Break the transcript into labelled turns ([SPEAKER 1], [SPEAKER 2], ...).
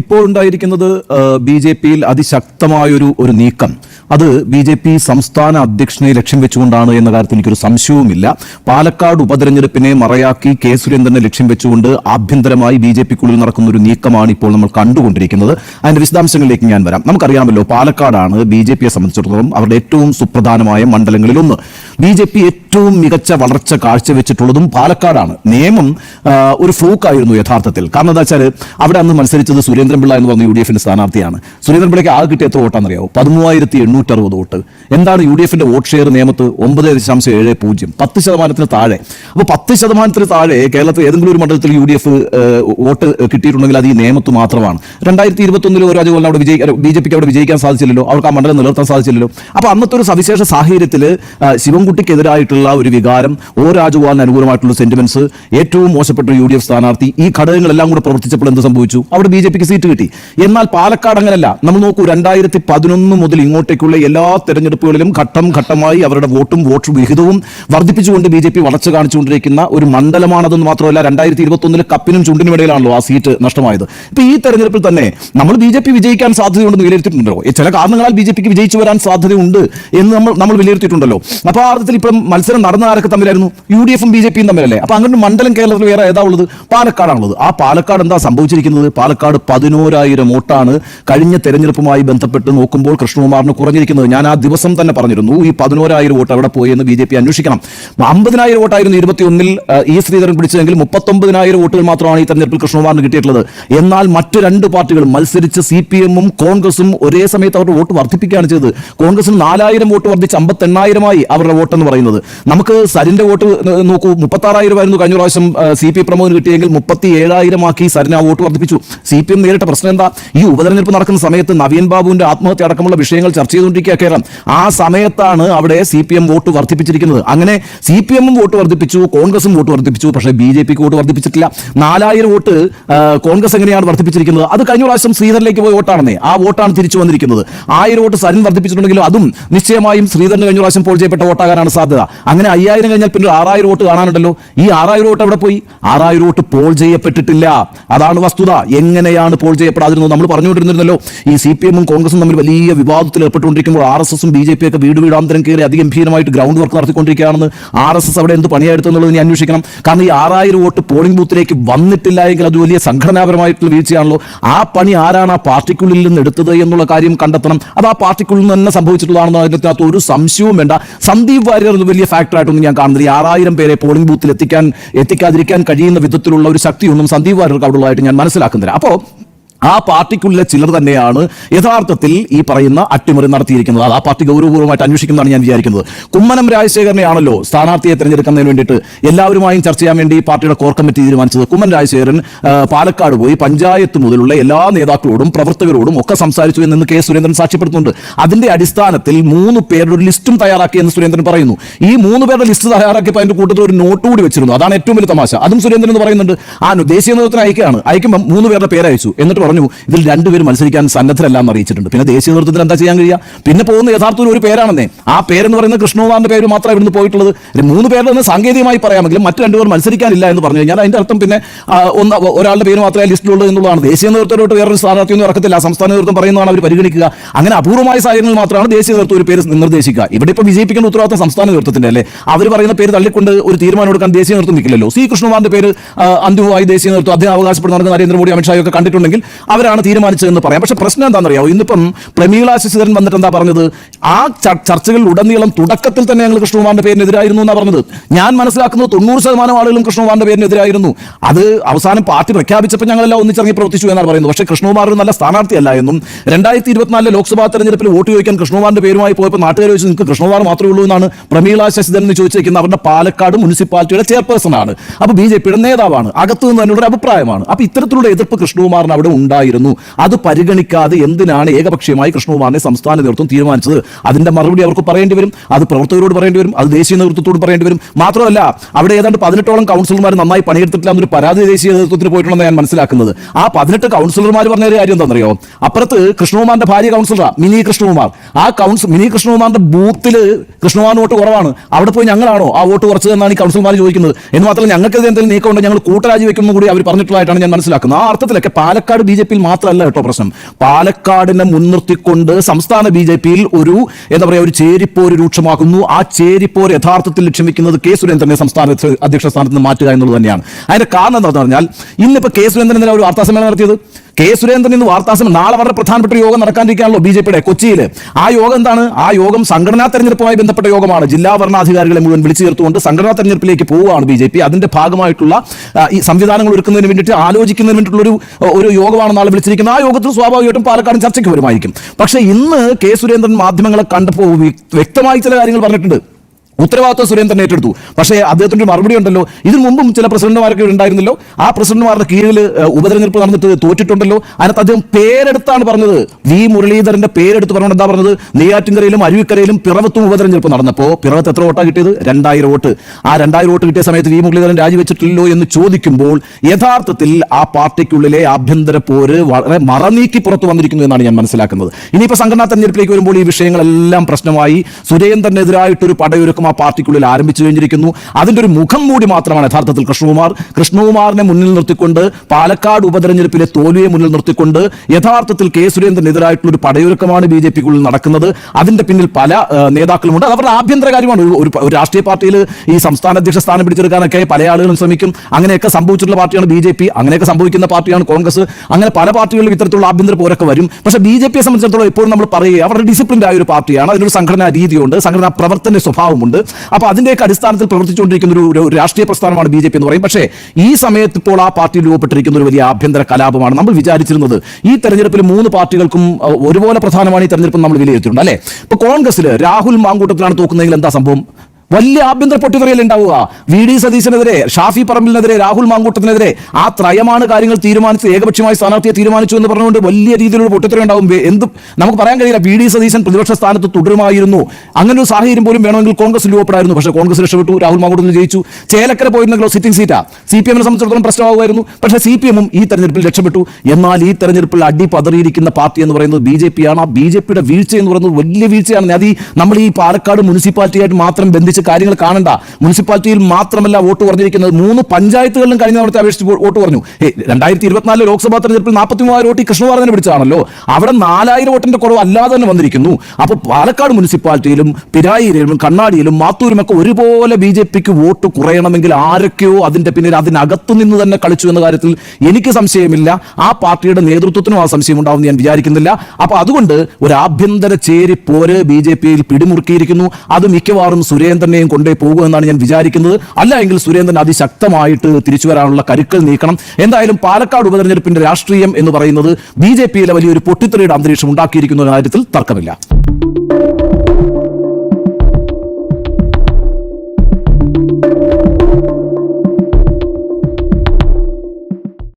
[SPEAKER 1] ഇപ്പോൾ ഉണ്ടായിരിക്കുന്നത് B J പിയിൽ അതിശക്തമായൊരു ഒരു നീക്കം. അത് ബി ജെ പി സംസ്ഥാന അധ്യക്ഷനെ ലക്ഷ്യം വെച്ചുകൊണ്ടാണ് എന്ന കാര്യത്തിൽ എനിക്കൊരു സംശയവുമില്ല. പാലക്കാട് ഉപതെരഞ്ഞെടുപ്പിനെ മറയാക്കി കെ സുരേന്ദ്രനെ ലക്ഷ്യം വെച്ചുകൊണ്ട് ആഭ്യന്തരമായി ബി ജെ പിക്കുള്ളിൽ നടക്കുന്ന ഒരു നീക്കമാണ് ഇപ്പോൾ നമ്മൾ കണ്ടുകൊണ്ടിരിക്കുന്നത്. അതിന്റെ വിശദാംശങ്ങളിലേക്ക് ഞാൻ വരാം. നമുക്കറിയാമല്ലോ പാലക്കാടാണ് ബി ജെ പിയെ സംബന്ധിച്ചിടത്തോളം അവരുടെ ഏറ്റവും സുപ്രധാനമായ മണ്ഡലങ്ങളിൽ ഒന്ന് ബി ജെ പി ഏറ്റവും മികച്ച വളർച്ച കാഴ്ചവെച്ചിട്ടുള്ളതും പാലക്കാടാണ്. നിയമം ഒരു ഫ്ലൂക്കായിരുന്നു യഥാർത്ഥത്തിൽ. കാരണം എന്താ വെച്ചാൽ അവിടെ അന്ന് മത്സരിച്ചത് സുരേന്ദ്രൻപിള്ള എന്ന് പറഞ്ഞ യു ഡി എഫിന്റെ സ്ഥാനാർത്ഥിയാണ്. സുരേന്ദ്രൻപിള്ളയ്ക്ക് ആകെ കിട്ടിയ എത്ര വോട്ടാണെന്നറിയാവോ പതിമൂവായിരത്തി എണ്ണൂറ്റി അറുപത് വോട്ട്. എന്താണ് യു ഡി എഫിന്റെ വോട്ട് ഷെയർ നിയമത്ത് ഒമ്പത് ദശാംശം ഏഴ് പൂജ്യം. പത്ത് ശതമാനത്തിന് താഴെ. അപ്പോൾ പത്ത് ശതമാനത്തിന് താഴെ കേരളത്തിൽ ഏതെങ്കിലും ഒരു മണ്ഡലത്തിൽ യു ഡി എഫ് വോട്ട് കിട്ടിയിട്ടുണ്ടെങ്കിൽ അത് ഈ നിയമത്ത് മാത്രമാണ്. രണ്ടായിരത്തി ഇരുപത്തി ഒന്നിൽ ഒരു രാജഗോപാലിന് അവിടെ വിജയി ബി ജെ പിക്ക് അവിടെ വിജയിക്കാൻ സാധിച്ചില്ലല്ലോ. അവർക്ക് ആ മണ്ഡലം നിലനിർത്താൻ സാധിച്ചില്ലല്ലോ. അപ്പോൾ അന്നത്തെ ഒരു സവിശേഷ സാഹചര്യത്തിൽ ശിവൻകുട്ടിക്കെതിരായിട്ടുള്ള ഒരു വികാരം ഓ രാജഗോപാലിന് അനുകൂലമായിട്ടുള്ള സെന്റിമെന്റ്സ് ഏറ്റവും മോശപ്പെട്ട യു ഡി എഫ് സ്ഥാനാർത്ഥി ഈ ഘടകങ്ങളെല്ലാം കൂടെ പ്രവർത്തിച്ചപ്പോൾ എന്ത് സംഭവിച്ചു? അവിടെ ബി ജെ പിക്ക് സീറ്റ് കിട്ടി. എന്നാൽ പാലക്കാട് അങ്ങനെയല്ല. നമ്മൾ നോക്കൂ രണ്ടായിരത്തി പതിനൊന്ന് മുതൽ ഇങ്ങോട്ടേക്കുള്ള എല്ലാ തെരഞ്ഞെടുപ്പുകളിലും ഘട്ടം ഘട്ടമായി അവരുടെ വോട്ടും വോട്ട് വിഹിതവും വർദ്ധിപ്പിച്ചുകൊണ്ട് ബി ജെ പി വളർച്ച കാണിച്ചുകൊണ്ടിരിക്കുന്ന ഒരു മണ്ഡലമാണതെന്ന് മാത്രമല്ല രണ്ടായിരത്തി ഇരുപത്തി ഒന്നിലെ കപ്പിനും ചുണ്ടിനും ഇടയിലാണല്ലോ ആ സീറ്റ് നഷ്ടമായത്. ഇപ്പൊ ഈ തെരഞ്ഞെടുപ്പിൽ തന്നെ നമ്മൾ ബി ജെ പി വിജയിക്കാൻ സാധ്യതയുണ്ടെന്ന് വിലയിരുത്തിയിട്ടുണ്ടല്ലോ. ചില കാരണങ്ങളാൽ ബി ജെ പിക്ക് വിജയിച്ചു വരാൻ സാധ്യതയുണ്ട് എന്ന് നമ്മൾ നമ്മൾ വിലയിരുത്തിയിട്ടുണ്ടല്ലോ. അപ്പൊ ആ അർത്ഥത്തിൽ ഇപ്പം മത്സരം നടന്ന ആരൊക്കെ തമ്മിലായിരുന്നു? യു ഡി എഫും ബി ജെ പിയും തമ്മിലല്ലേ? അപ്പൊ അങ്ങനെ മണ്ഡലം കേരളത്തിൽ വേറെ ഏതാ ഉള്ളത്? പാലക്കാടാണുള്ളത്. ആ പാലക്കാട് എന്താ സംഭവിച്ചിരിക്കുന്നത്? പാലക്കാട് പതിനോരായിരം വോട്ടാണ് കഴിഞ്ഞ തെരഞ്ഞെടുപ്പുമായി ബന്ധപ്പെട്ട് നോക്കുമ്പോൾ കൃഷ്ണകുമാറിന് കുറഞ്ഞിരിക്കുന്നത്. ഞാൻ ആ ദിവസം തന്നെ പറഞ്ഞിരുന്നു ഈ പതിനോരായിരം വോട്ട് അവിടെ പോയി എന്ന് ബി ജെ പി അന്വേഷിക്കണം. അമ്പതിനായിരം വോട്ടായിരുന്നു ഇരുപത്തിയൊന്നിൽ ഈ ശ്രീധരൻ പിടിച്ചതെങ്കിൽ മുപ്പത്തൊമ്പതിനായിരം വോട്ടുകൾ മാത്രമാണ് ഈ തെരഞ്ഞെടുപ്പിൽ കൃഷ്ണകുമാറിന് കിട്ടിയിട്ടുള്ളത്. എന്നാൽ മറ്റു രണ്ട് പാർട്ടികൾ മത്സരിച്ച് സി പി എമ്മും കോൺഗ്രസും ഒരേ സമയത്ത് അവരുടെ വോട്ട് വർദ്ധിപ്പിക്കുകയാണ് ചെയ്തത്. കോൺഗ്രസിന് നാലായിരം വോട്ട് വർദ്ധിച്ച് അമ്പത്തെണ്ണായിരമായി അവരുടെ വോട്ടെന്ന് പറയുന്നത്. നമുക്ക് സരിന്റെ വോട്ട് നോക്കൂ മുപ്പത്തി ആറായിരം ആയിരുന്നു കഴിഞ്ഞ പ്രാവശ്യം സി പി പ്രമോദിന് കിട്ടിയെങ്കിൽ മുപ്പത്തി ഏഴായിരമാക്കി സരിന് ആ വോട്ട് വർദ്ധിപ്പിച്ചു. സി പി എം നേരിട്ട പ്രശ്നം എന്താ? ഈ ഉപതെരഞ്ഞെടുപ്പ് നടക്കുന്ന സമയത്ത് നവീൻ ബാബുവിന്റെ ആത്മഹത്യ അടക്കമുള്ള വിഷയങ്ങൾ ചർച്ച ചെയ്തുകൊണ്ടിരിക്കുക കേരളം. ആ സമയത്താണ് അവിടെ സി പി എം വോട്ട് വർദ്ധിപ്പിച്ചിരിക്കുന്നത്. അങ്ങനെ സി പി എമ്മും വോട്ട് വർദ്ധിപ്പിച്ചു കോൺഗ്രസും വോട്ട് വർദ്ധിപ്പിച്ചു പക്ഷേ ബി ജെ പിക്ക് വോട്ട് വർദ്ധിപ്പിച്ചിട്ടില്ല. നാലായിരം വോട്ട് കോൺഗ്രസ് എങ്ങനെയാണ് വർദ്ധിപ്പിച്ചിരിക്കുന്നത്? അത് കഴിഞ്ഞ പ്രാവശ്യം ശ്രീധരനിലേക്ക് പോയ വോട്ടാണെന്നേ. ആ വോട്ടാണ് തിരിച്ചു വന്നിരിക്കുന്നത്. ആയിരം വോട്ട് സരിൻ വർദ്ധിപ്പിച്ചിട്ടുണ്ടെങ്കിലും അതും നിശ്ചയമായും ശ്രീധരന് കഴിഞ്ഞ പ്രാവശ്യം പോൾ ചെയ്യപ്പെട്ട വോട്ടാകാനാണ് സാധ്യത. അങ്ങനെ അയ്യായിരം കഴിഞ്ഞാൽ പിന്നെ ഒരു ആറായിരം വോട്ട് കാണാനുണ്ടല്ലോ. ഈ ആറായിരം വോട്ട് എവിടെ പോയി? ആറായിരം വോട്ട് പോൾ ചെയ്യപ്പെട്ടിട്ടില്ല. അതാണ് വസ്തുത. എങ്ങനെയാണ് പോൾ ചെയ്യപ്പെടാതിരുന്നത്? നമ്മൾ പറഞ്ഞുകൊണ്ടിരുന്നല്ലോ ഈ സി പി എമ്മും കോൺഗ്രസും തമ്മിൽ വലിയ വിവാദത്തിൽ ഏർപ്പെട്ടുകൊണ്ടിരിക്കുമ്പോൾ ആർ എസ് എസും ബി ജെ പി ഒക്കെ വീട് വീടാന്തരം കയറി അതിഗംഭീരമായിട്ട് ഗ്രൗണ്ട് വർക്ക് നടത്തിക്കൊണ്ടിരിക്കുകയാണെന്ന് ആർ എസ് എസ് അവിടെ എന്ത് പണിയെടുത്തെന്നുള്ളത് ഇനി അന്വേഷിക്കണം. കാരണം ഈ ആറായിരം വോട്ട് പോളിംഗ് ബൂത്തിലേക്ക് വന്നിട്ടില്ല എങ്കിൽ അത് വലിയ സംഘടനാപരമായിട്ടുള്ള വീഴ്ചയാണല്ലോ. ആ പണി ആരാണ് ആ പാർട്ടിക്കുള്ളിൽ നിന്ന് എടുത്തത് എന്നുള്ള കാര്യം കണ്ടെത്തണം. അത് ആ പാർട്ടിക്കുള്ളിൽ നിന്ന് തന്നെ സംഭവിച്ചിട്ടുള്ളതാണെന്ന് അതിനകത്ത് ഒരു സംശയവും വേണ്ട. സന്ദീപ് വാര്യർ വലിയ ഫാക്ടറായിട്ടൊന്നും ഞാൻ കാണുന്നില്ല. ഈ ആറായിരം പേരെ പോളിംഗ് ബൂത്തിൽ എത്തിക്കാൻ എത്തിക്കാതിരിക്കാൻ കഴിയുന്ന വിധത്തിലുള്ള ഒരു ശക്തിയൊന്നും സന്ദീപ് വാര്യർക്ക് അവിടെ ഉള്ളതായിട്ട് ഞാൻ മനസ്സിലാക്കുന്നില്ല. അപ്പോൾ ആ പാർട്ടിക്കുള്ളിലെ ചിലർ തന്നെയാണ് യഥാർത്ഥത്തിൽ ഈ പറയുന്ന അട്ടിമറി നടത്തിയിരിക്കുന്നത്. അത് ആ പാർട്ടി ഗൗരവപൂർവമായിട്ട് അന്വേഷിക്കുന്നതാണ് ഞാൻ വിചാരിക്കുന്നത്. കുമ്മനം രാജശേഖരനെയാണല്ലോ സ്ഥാനാർത്ഥിയെ തെരഞ്ഞെടുക്കുന്നതിന് വേണ്ടിയിട്ട് എല്ലാവരുമായും ചർച്ച ചെയ്യാൻ വേണ്ടി പാർട്ടിയുടെ കോർ കമ്മിറ്റി തീരുമാനിച്ചത്. കുമ്മൻ രാജശേഖരൻ പാലക്കാട് പോയി പഞ്ചായത്ത് മുതലുള്ള എല്ലാ നേതാക്കളോടും പ്രവർത്തകരോടും ഒക്കെ സംസാരിച്ചു എന്ന് കെ സുരേന്ദ്രൻ സാക്ഷ്യപ്പെടുത്തുന്നുണ്ട്. അതിന്റെ അടിസ്ഥാനത്തിൽ മൂന്ന് പേരുടെ ഒരു ലിസ്റ്റും തയ്യാറാക്കി എന്ന് സുരേന്ദ്രൻ പറയുന്നു. ഈ മൂന്ന് പേരുടെ ലിസ്റ്റ് തയ്യാറാക്കിയപ്പോൾ അതിന്റെ കൂട്ടത്തിൽ ഒരു നോട്ട് കൂടി വെച്ചിരുന്നു. അതാണ് ഏറ്റവും വലിയ തമാശ. അതും സുരേന്ദ്രൻ എന്ന് പറയുന്നുണ്ട്. ആ ദേശീയ നേതൃത്വത്തിന് അയക്കുകയാണ് അയക്കുമ്പോൾ മൂന്ന് പേരുടെ പേര് അയച്ചു എന്നിട്ട് പറഞ്ഞു ഇതിൽ രണ്ടുപേരും മത്സരിക്കാൻ സന്നദ്ധരല്ല എന്ന് അറിയിച്ചിട്ടുണ്ട്. പിന്നെ ദേശീയ നേതൃത്വത്തിൽ എന്താ ചെയ്യാൻ കഴിയുക? പിന്നെ പോകുന്ന യഥാർത്ഥത്തിൽ ഒരു പേരാണെന്നേ. ആ പേരെന്ന് പറയുന്നത് കൃഷ്ണകുമാറിന്റെ പേര് മാത്രമേ ഇവിടുന്ന് പോയിട്ടുള്ളത്. മൂന്ന് പേരിൽ നിന്ന് സാങ്കേതികമായി പറയാമെങ്കിലും മറ്റു രണ്ടുപേർ മത്സരിക്കാനില്ല എന്ന് പറഞ്ഞു കഴിഞ്ഞാൽ അതിന്റെ അർത്ഥം പിന്നെ ഒന്ന് ഒരാളുടെ പേര് മാത്രമേ ലിസ്റ്റിലുള്ളൂ എന്നുള്ളതാണ്. ദേശീയ നേതൃത്വമായിട്ട് വേറൊരു സ്ഥാനാർത്ഥിയൊന്നും ഇറക്കത്തില്ല. സംസ്ഥാന നേതൃത്വം പറയുന്നതാണ് അവർ പരിഗണിക്കുക. അങ്ങനെ അപൂർവമായ സാഹചര്യങ്ങളിൽ മാത്രമാണ് ദേശീയ നേതൃത്വം ഒരു പേര് നിർദ്ദേശിക്കുക. ഇവിടെ ഇപ്പോൾ വിജയിപ്പിക്കുന്ന ഉത്തരവാദിത്തം സംസ്ഥാന നേതൃത്വത്തിന്റെ അല്ലേ? അവർ പറയുന്ന പേര് തള്ളിക്കൊണ്ട് ഒരു തീരുമാനം എടുക്കാൻ ദേശീയ നേതൃത്വം നിൽക്കില്ലല്ലോ. സി കൃഷ്ണകുമാറിന്റെ പേര് അന്തിമമായി ദേശീയ നേതൃത്വം അദ്ദേഹം അവകാശപ്പെടുന്ന നരേന്ദ്രമോദി അമിത്ഷായൊക്കെ കണ്ടിട്ടുണ്ടെങ്കിൽ അവരാണ് തീരുമാനിച്ചതെന്ന് പറയാം. പക്ഷെ പ്രശ്നം എന്താണെന്നറിയാമോ ഇന്നിപ്പം പ്രമീള ശശിധരൻ വന്നിട്ട് എന്താ പറഞ്ഞത്? ആ ചർച്ചകളിൽ ഉടനീളം തുടക്കത്തിൽ തന്നെ ഞങ്ങൾ കൃഷ്ണകുമാറിന്റെ പേരിനെതിരായിരുന്നു എന്നാണ് പറഞ്ഞത്. ഞാൻ മനസ്സിലാക്കുന്നത് തൊണ്ണൂറ് ശതമാനം ആളുകളും കൃഷ്ണകുമാറിന്റെ പേരിനെതിരായിരുന്നു. അത് അവസാനം പാർട്ടി പ്രഖ്യാപിച്ചപ്പോൾ ഞങ്ങളെല്ലാം ഒന്നിച്ചിറങ്ങി പ്രവർത്തിച്ചു എന്നാണ് പറയുന്നത്. പക്ഷേ കൃഷ്ണകുമാർ ഒരു നല്ല സ്ഥാനാർത്ഥിയല്ല എന്നും രണ്ടായിരത്തി ഇരുപത്തിനാലിലെ ലോക്സഭാ തെരഞ്ഞെടുപ്പിൽ വോട്ട് ചോദിക്കാൻ കൃഷ്ണകുമാറിന്റെ പേരുമായി പോയപ്പോൾ നാട്ടുകാർ ചോദിച്ചു നിങ്ങൾക്ക് കൃഷ്ണകുമാർ മാത്രമേ ഉള്ളൂ എന്നാണ് പ്രമീള ശശിധരൻ എന്ന് ചോദിച്ചിരിക്കുന്ന അവരുടെ പാലക്കാട് മുനിസിപ്പാലിറ്റിയുടെ ചെയർപേഴ്സൺ ആണ്. അപ്പോൾ ബി ജെ പിയുടെ നേതാവാണ്. അകത്തു നിന്ന് ഒരു അഭിപ്രായമാണ്. അപ്പോൾ ഇത്തരത്തിലുള്ള എതിർപ്പ് കൃഷ്ണകുമാറിന് അവിടെ ഉണ്ടായിരുന്നു. അത് പരിഗണിക്കാതെ എന്തിനാണ് ഏകപക്ഷീയമായി കൃഷ്ണകുമാറിനെ സംസ്ഥാന നേതൃത്വം തീരുമാനിച്ചത്? അതിന്റെ മറുപടി അവർക്ക് പറയേണ്ടി വരും അത് പ്രവർത്തകരോട് പറയേണ്ടി വരും അത് ദേശീയ നേതൃത്വത്തോട് പറയേണ്ടി വരും. മാത്രമല്ല അവിടെ ഏതാണ്ട് പതിനെട്ടോളം കൗൺസിലർമാർ നന്നായി പണിയെടുത്തിട്ടില്ല എന്നൊരു പരാതി ദേശീയ നേതൃത്വത്തിന് പോയിട്ടുണ്ടെന്ന് ഞാൻ മനസ്സിലാക്കുന്നത്. ആ പതിനെട്ട് കൗൺസിലർമാർ പറഞ്ഞ ഒരു കാര്യം എന്താണെന്നറിയോ? അപ്പുറത്ത് കൃഷ്ണകുമാറിന്റെ ഭാര്യ കൗൺസിലറാണ് മിനി കൃഷ്ണകുമാർ. ആ കൗൺസിൽ മിനി കൃഷ്ണകുമാറിന്റെ ബൂത്തിൽ കൃഷ്ണകുമാറിന് വോട്ട് കുറവാണ്. അവിടെ പോയി ഞങ്ങളാണോ ആ വോട്ട് കുറച്ചതെന്നാണ് ഈ കൗൺസിലർമാർ ചോദിക്കുന്നത്. എന്ന് മാത്രമല്ല ഞങ്ങൾക്ക് എന്തെങ്കിലും നീക്കമുണ്ട്? ഞങ്ങൾ കൂട്ടരാജി വെക്കുന്നു കൂടി അവർ പറഞ്ഞിട്ടുള്ളതായിട്ടാണ് ഞാൻ മനസ്സിലാക്കുന്നത്. ആ അർത്ഥത്തിലൊക്കെ പാലക്കാട് ബി ജെ പിയിൽ മാത്രമല്ല കേട്ടോ പ്രശ്നം. പാലക്കാടിനെ മുൻനിർത്തിക്കൊണ്ട് സംസ്ഥാന ബി ജെ പിയിൽ ഒരു എന്താ പറയുക ഒരു ചേരിപ്പോര് രൂക്ഷമാക്കുന്നു. ആ ചേരിപ്പോർ യഥാർത്ഥത്തിൽ ലക്ഷ്യം വെക്കുന്നത് കെ സുരേന്ദ്രനെ സംസ്ഥാന അധ്യക്ഷ സ്ഥാനത്ത് നിന്ന് മാറ്റുക എന്നുള്ളത് തന്നെയാണ്. അതിന്റെ കാരണം എന്താണെന്ന് പറഞ്ഞാൽ ഇന്നിപ്പോൾ കെ സുരേന്ദ്രൻ എന്തിനാ ഒരു വാർത്താസമ്മേളനം നടത്തിയത്? കെ സുരേന്ദ്രൻ ഇന്ന് വാർത്താസമയം നാളെ വളരെ പ്രധാനപ്പെട്ട യോഗം നടക്കാനിരിക്കുകയാണല്ലോ ബി ജെ പിയുടെ കൊച്ചിയിൽ ആ യോഗം എന്താണ്? ആ യോഗം സംഘടനാ തെരഞ്ഞെടുപ്പുമായി ബന്ധപ്പെട്ട യോഗമാണ്. ജില്ലാ ഭരണാധികാരികളെ മുഴുവൻ വിളിച്ചു ചേർത്തുകൊണ്ട് സംഘടനാ തെരഞ്ഞെടുപ്പിലേക്ക് പോവുകയാണ് ബി ജെ പി. അതിന്റെ ഭാഗമായിട്ടുള്ള ഈ സംവിധാനങ്ങൾ ഒരുക്കുന്നതിന് വേണ്ടിയിട്ട് ആലോചിക്കുന്നതിന് വേണ്ടിയിട്ടുള്ള ഒരു ഒരു യോഗമാണ് നാളെ വിളിച്ചിരിക്കുന്നത്. ആ യോഗത്തിൽ സ്വാഭാവികമായിട്ടും പാലക്കാട് ചർച്ചയ്ക്ക് വരുമായിരിക്കും. പക്ഷേ ഇന്ന് കെ സുരേന്ദ്രൻ മാധ്യമങ്ങളെ കണ്ടപ്പോൾ വ്യക്തമായി ചില കാര്യങ്ങൾ പറഞ്ഞിട്ടുണ്ട്. ഉത്തരവാദിത്വം സുരേന്ദ്രൻ ഏറ്റെടുത്തു. പക്ഷേ അദ്ദേഹത്തിന്റെ മറുപടി ഉണ്ടല്ലോ. ഇതിനു മുമ്പും ചില പ്രസിഡന്റുമാരൊക്കെ ഉണ്ടായിരുന്നല്ലോ. ആ പ്രസിഡന്റുമാരുടെ കീഴിൽ ഉപതെരഞ്ഞെടുപ്പ് നടന്നിട്ട് തോറ്റിട്ടുണ്ടല്ലോ. അതിനകത്ത് അദ്ദേഹം പേരെടുത്താണ് പറഞ്ഞത്. വി മുരളീധരന്റെ പേരെടുത്ത് പറഞ്ഞത് എന്താ പറഞ്ഞത്? നെയ്യാറ്റിൻകരയിലും അരുവിക്കരയിലും പിറവത്തും ഉപതെരഞ്ഞെടുപ്പ് നടന്നപ്പോൾ പിറവത്ത് എത്ര വോട്ടാണ് കിട്ടിയത്? രണ്ടായിരം വോട്ട്. ആ രണ്ടായിരം വോട്ട് കിട്ടിയ സമയത്ത് വി മുരളീധരൻ രാജിവെച്ചിട്ടില്ലല്ലോ എന്ന് ചോദിക്കുമ്പോൾ യഥാർത്ഥത്തിൽ ആ പാർട്ടിക്കുള്ളിലെ ആഭ്യന്തര പോര് വളരെ മറനീക്കി പുറത്തു വന്നിരിക്കുന്നു എന്നാണ് ഞാൻ മനസ്സിലാക്കുന്നത്. ഇനിയിപ്പോൾ സംഘടനാ തെരഞ്ഞെടുപ്പിലേക്ക് വരുമ്പോൾ ഈ വിഷയങ്ങളെല്ലാം പ്രശ്നമായി. സുരേന്ദ്രനെതിരായിട്ടൊരു പടയൊരുക്കം. പാർട്ടിക്കുള്ളിൽ ആരംഭിച്ചു കഴിഞ്ഞിരിക്കുന്നു. അതിന്റെ ഒരു മുഖം മൂടി മാത്രമാണ് യഥാർത്ഥത്തിൽ കൃഷ്ണകുമാർ. കൃഷ്ണകുമാറിനെ മുന്നിൽ നിർത്തിക്കൊണ്ട് പാലക്കാട് ഉപതെരഞ്ഞെടുപ്പിലെ തോൽവിയെ മുന്നിൽ നിർത്തിക്കൊണ്ട് യഥാർത്ഥത്തിൽ കെ സുരേന്ദ്രനെതിരായിട്ടുള്ള ഒരു പടയൊരുക്കമാണ് ബി ജെ പിക്കുള്ളിൽ നടക്കുന്നത്. അതിന്റെ പിന്നിൽ പല നേതാക്കളുമുണ്ട്. അത് അവരുടെ ആഭ്യന്തര കാര്യമാണ്. ഒരു- രാഷ്ട്രീയ പാർട്ടിയിൽ ഈ സംസ്ഥാന അധ്യക്ഷ സ്ഥാനം പിടിച്ചെടുക്കാനൊക്കെ പല ആളുകളും ശ്രമിക്കും. അങ്ങനെയൊക്കെ സംഭവിച്ചിട്ടുള്ള പാർട്ടിയാണ് ബി ജെ പി. അങ്ങനെയൊക്കെ സംഭവിക്കുന്ന പാർട്ടിയാണ് കോൺഗ്രസ്. അങ്ങനെ പല പാർട്ടികളിലും ഇത്തരത്തിലുള്ള ആഭ്യന്തര പോരൊക്കെ വരും. പക്ഷെ ബി ജെ പിയെ സംബന്ധിച്ചിടത്തോളം ഇപ്പോഴും നമ്മൾ പറയുക അവരുടെ ഡിസിപ്ലിൻഡ് ആയ ഒരു പാർട്ടിയാണ്. അതിനൊരു സംഘടനാ രീതിയുണ്ട്. സംഘടനാ പ്രവർത്തന സ്വഭാവമുണ്ട്. അപ്പോൾ അതിന്റെയൊക്കെ അടിസ്ഥാനത്തിൽ പ്രവർത്തിച്ചുകൊണ്ടിരിക്കുന്ന ഒരു- രാഷ്ട്രീയ പ്രസ്ഥാനമാണ് ബി എന്ന് പറയും. പക്ഷേ ഈ സമയത്ത് ഇപ്പോൾ ആ പാർട്ടി രൂപപ്പെട്ടിരിക്കുന്ന ഒരു വലിയ ആഭ്യന്തര കലാപമാണ് നമ്മൾ വിചാരിച്ചിരുന്നത്. ഈ തെരഞ്ഞെടുപ്പിൽ മൂന്ന് പാർട്ടികൾക്കും ഒരുപോലെ പ്രധാനമാണ് ഈ തെരഞ്ഞെടുപ്പ് നമ്മൾ വിലയിരുത്തിയിട്ടുണ്ട് അല്ലേ? ഇപ്പൊ കോൺഗ്രസിൽ രാഹുൽ മാങ്കൂട്ടത്തിലാണ് തോക്കുന്നതെങ്കിൽ എന്താ സംഭവം? വലിയ ആഭ്യന്തര പൊട്ടിത്തെറിയൽ ഉണ്ടാവുക? വി ഡി സതീശനെതിരെ ഷാഫി പറമ്പിലിനെതിരെ രാഹുൽ മാങ്കൂട്ടത്തിനെതിരെ ആ ത്രയമാണ് കാര്യങ്ങൾ തീരുമാനിച്ച് ഏകപക്ഷീയമായി സ്ഥാനാർത്ഥിയെ തീരുമാനിച്ചു എന്ന് പറഞ്ഞുകൊണ്ട് വലിയ രീതിയിലുള്ള പൊട്ടിത്തെറി ഉണ്ടാവും. എന്ത് നമുക്ക് പറയാൻ കഴിയില്ല. വി ഡി സതീശൻ പ്രതിപക്ഷ സ്ഥാനത്ത് തുടരുമായിരുന്നു. അങ്ങനെ ഒരു സാഹചര്യം പോലും വേണമെങ്കിൽ കോൺഗ്രസ് രൂപപ്പെടായിരുന്നു. പക്ഷേ കോൺഗ്രസ് രക്ഷപ്പെട്ടു രാഹുൽ മാങ്കൂട്ടത്തിൽ ജയിച്ചു. ചേലക്കര പോയിരുന്നെങ്കിലോ സിറ്റിംഗ് സീറ്റാ. സി പി എമ്മിനെ സംബന്ധിച്ചിടത്തോളം പ്രശ്നമാകുമായിരുന്നു പക്ഷേ സി പി എമ്മും ഈ തെരഞ്ഞെടുപ്പിൽ രക്ഷപ്പെട്ടു. എന്നാൽ ഈ തെരഞ്ഞെടുപ്പിൽ അടി പതറിയിരിക്കുന്ന പാർട്ടി എന്ന് പറയുന്നത് ബി ജെ പി ആണ്. ആ ബി ജെ പിയുടെ വീഴ്ച എന്ന് പറയുന്നത് വലിയ വീഴ്ചയാണ്. അത് നമ്മൾ ഈ പാലക്കാട് മുനിസിപ്പാലിറ്റിയായിട്ട് മാത്രം ബന്ധിച്ച് കാര്യങ്ങൾ കാണണ്ട. മുനിസിപ്പാലിറ്റിയിൽ മാത്രമല്ല വോട്ട് കുറഞ്ഞിരിക്കുന്നത് മൂന്ന് പഞ്ചായത്തുകളിലും കഴിഞ്ഞ തവണത്തെ അപേക്ഷിച്ച് വോട്ട് കുറഞ്ഞു രണ്ടായിരത്തി ഇരുപത്തിനാല് ലോക്സഭാ തെരഞ്ഞെടുപ്പിൽ നാൽപ്പത്തി മൂവായിരം വോട്ട് ഈ തന്നെ പിടിച്ചാണല്ലോ അവിടെ നാലായിരം വോട്ടിന്റെ കുറവ് അല്ലാതെ തന്നെ വന്നിരിക്കുന്നു. അപ്പോൾ പാലക്കാട് മുനിസിപ്പാലിറ്റിയിലും പിരായിരിയിലും കണ്ണാടിയിലും മാത്തൂരും ഒക്കെ ഒരുപോലെ ബി ജെ പിക്ക് വോട്ട് കുറയണമെങ്കിൽ ആരൊക്കെയോ അതിന്റെ പിന്നിൽ അതിനകത്തു നിന്ന് തന്നെ കളിച്ചു എന്ന കാര്യത്തിൽ എനിക്ക് സംശയമില്ല. ആ പാർട്ടിയുടെ നേതൃത്വത്തിനും ആ സംശയം ഉണ്ടാവും ഞാൻ വിചാരിക്കുന്നില്ല. അപ്പൊ അതുകൊണ്ട് ഒരു ആഭ്യന്തര ചേരി പോര് ബി ജെ പിയിൽ പിടിമുറുക്കിയിരിക്കുന്നു. അത് മിക്കവാറും സുരേന്ദ്രനെയും കൊണ്ടേ പോകുമെന്നാണ് ഞാൻ വിചാരിക്കുന്നത്. അല്ല എങ്കിൽ സുരേന്ദ്രൻ അതിശക്തമായിട്ട് തിരിച്ചു വരാനുള്ള കരുക്കൾ നീക്കണം. എന്തായാലും പാലക്കാട് ഉപതെരഞ്ഞെടുപ്പിന്റെ രാഷ്ട്രീയം എന്ന് പറയുന്നത് ബി ജെ പിയിലെ വലിയൊരു പൊട്ടിത്തെറിയുടെ അന്തരീക്ഷം ഉണ്ടാക്കിയിരിക്കുന്ന കാര്യത്തിൽ തർക്കമില്ല.